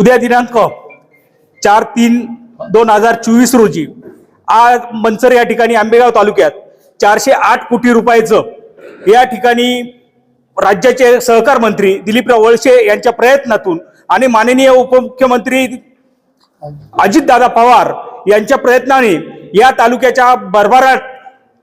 उद्या दिनांक चार तीन दोन हजार चोवीस रोजी आज मंचर या ठिकाणी आंबेगाव तालुक्यात चारशे आठ कोटी रुपयाचं या ठिकाणी राज्याचे सहकार मंत्री दिलीपराव वळसे यांच्या प्रयत्नातून आणि माननीय उपमुख्यमंत्री अजितदादा पवार यांच्या प्रयत्नाने या तालुक्याच्या भरभराट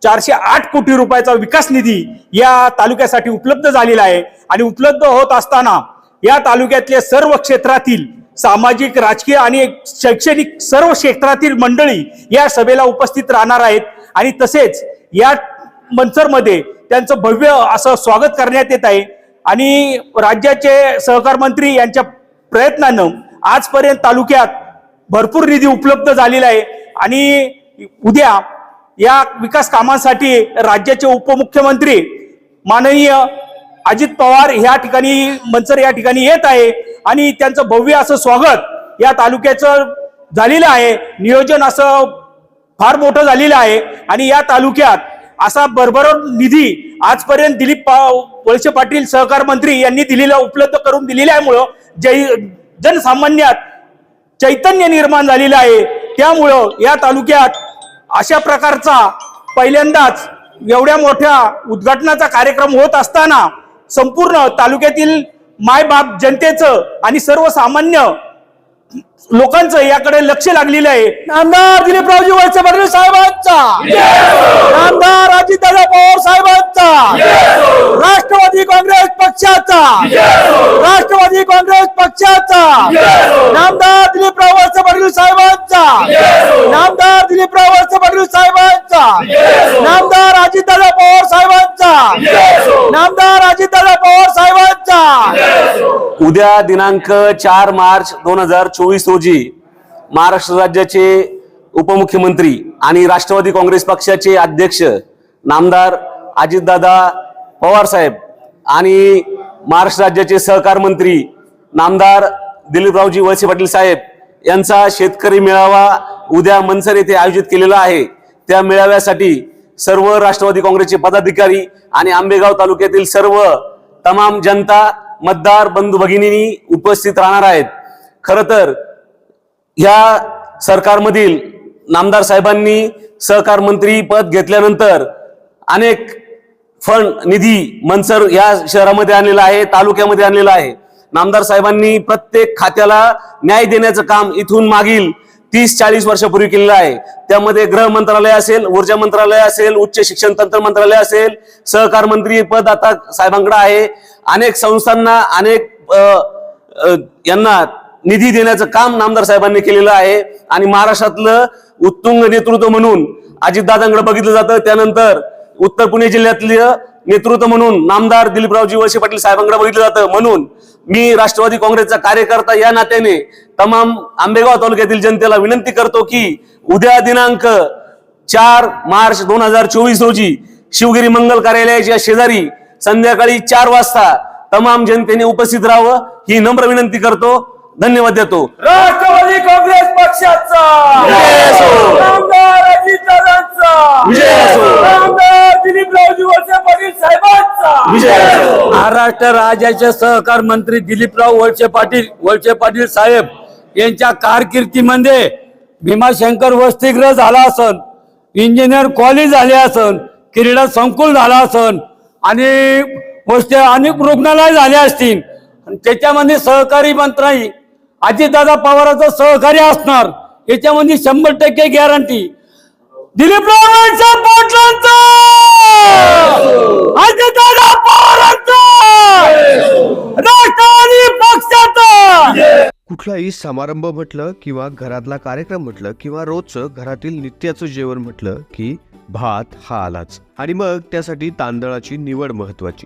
चारशे आठ कोटी रुपयाचा विकास निधी या तालुक्यासाठी उपलब्ध झालेला आहे. आणि उपलब्ध होत असताना या तालुक्यातले सर्व क्षेत्रातील सामाजिक राजकीय आणि शैक्षणिक सर्व क्षेत्रातील मंडळी या सभेला उपस्थित राहणार आहेत. आणि तसेच या मंचरमध्ये त्यांचं भव्य असं स्वागत करण्यात येत आहे. आणि राज्याचे सहकार मंत्री यांच्या प्रयत्नानं आजपर्यंत तालुक्यात भरपूर निधी उपलब्ध झालेला आहे. आणि उद्या या विकास कामांसाठी राज्याचे उपमुख्यमंत्री माननीय अजित पवार ह्या ठिकाणी मंचर या ठिकाणी येत आहे. आणि त्यांचं भव्य असं स्वागत या तालुक्याचं झालेलं आहे. नियोजन असं फार मोठं झालेलं आहे. आणि या तालुक्यात असा भरभरून निधी आजपर्यंत दिलीप पा- वळसे पाटील सहकार मंत्री यांनी दिलेला उपलब्ध करून दिलेल्यामुळं जै जनसामान्यात चैतन्य निर्माण झालेलं आहे. त्यामुळं या तालुक्यात अशा प्रकारचा पहिल्यांदाच एवढ्या मोठ्या उद्घाटनाचा कार्यक्रम होत असताना संपूर्ण तालुक्यातील मायबाप जनतेचं आणि सर्वसामान्य लोकांचं याकडे लक्ष लागलेलं आहे. आमदार दिलीपरावजी वळसे पाटील साहेबांचा. आमदार अजितदादा पवार साहेबांचा. राष्ट्रवादी काँग्रेस पक्षाचा. राष्ट्रवादी काँग्रेस पक्षाचा. नामदार दिलीपराव वळसे पाटील साहेबांचा. नामदार दिलीपराव वळसे पाटील साहेबांचा नामदार अजितदादा पवार साहेबांचा नामदार अजितदादा पवार साहेबांचा उद्या दिनांक चार मार्च दोन हजार चोवीस रोजी महाराष्ट्र राज्याचे उपमुख्यमंत्री आणि राष्ट्रवादी काँग्रेस पक्षाचे अध्यक्ष नामदार अजितदादा पवार साहेब आणि महाराष्ट्र राज्याचे सहकार मंत्री नामदार दिलीपरावजी वळसे पाटील साहेब यांचा शेतकरी मेळावा उद्या मनसर येथे आयोजित केलेला आहे. त्या मेळाव्यासाठी सर्व राष्ट्रवादी काँग्रेसचे पदाधिकारी आणि आंबेगाव तालुक्यातील सर्व तमाम जनता मतदार बंधू भगिनींनी उपस्थित राहणार आहेत. खर तर ह्या सरकारमधील नामदार साहेबांनी सहकार मंत्री पद घेतल्यानंतर अनेक फंड निधी मनसर या शहरामध्ये आणलेला आहे तालुक्यामध्ये आणलेला आहे. नामदार साहेबांनी प्रत्येक खात्याला न्याय देण्याचं काम इथून मागील तीस चाळीस वर्षापूर्वी केलेलं आहे. त्यामध्ये गृह मंत्रालय असेल ऊर्जा मंत्रालय असेल उच्च शिक्षण तंत्र मंत्रालय असेल सहकार मंत्री पद आता साहेबांकडे आहे. अनेक संस्थांना अनेक यांना निधी देण्याचं काम नामदार साहेबांनी केलेलं आहे. आणि महाराष्ट्रातलं उत्तुंग नेतृत्व म्हणून अजितदादांकडे बघितलं जातं. त्यानंतर उत्तर पुणे जिल्ह्यातलं नेतृत्व म्हणून नामदार दिलीपरावजी वळसे पाटील साहेबांकडे बघितलं जातं. म्हणून मी राष्ट्रवादी काँग्रेसचा कार्यकर्ता या नात्याने तमाम आंबेगाव तालुक्यातील जनतेला विनंती करतो की उद्या दिनांक चार मार्च दोन हजार चोवीस रोजी शिवगिरी मंगल कार्यालयाच्या शेजारी संध्याकाळी चार वाजता तमाम जनतेने उपस्थित राहावं ही नम्र विनंती करतो. धन्यवाद देतो. राष्ट्रवादी काँग्रेस पक्षाचा. अजितदादांचा दिलीपरावजी वळसे पाटील साहेबांचा. असो. महाराष्ट्र राज्याचे सहकार मंत्री दिलीपराव वळसे पाटील वळसे पाटील साहेब यांच्या कारकिर्दीमध्ये भीमाशंकर वसतिगृह झाला असन इंजिनियर कॉलेज झाले असन क्रीडा संकुल झाला असन आणि वस्ती अनेक रुग्णालय झाले असतील. आणि त्याच्यामध्ये सहकारी मंत्री अजितदादा पवाराचं सहकार्य असणार. याच्यामध्ये शंभर टक्के गॅरंटी पाटलांचा! अजितदादा पवारांचा! राष्ट्रवादी पक्षाचा! कुठलाही समारंभ म्हटलं किंवा घरातला कार्यक्रम म्हटलं किंवा रोजचं घरातील नित्याचं जेवण म्हटलं की भात हा आलाच. आणि मग त्यासाठी तांदळाची निवड महत्वाची.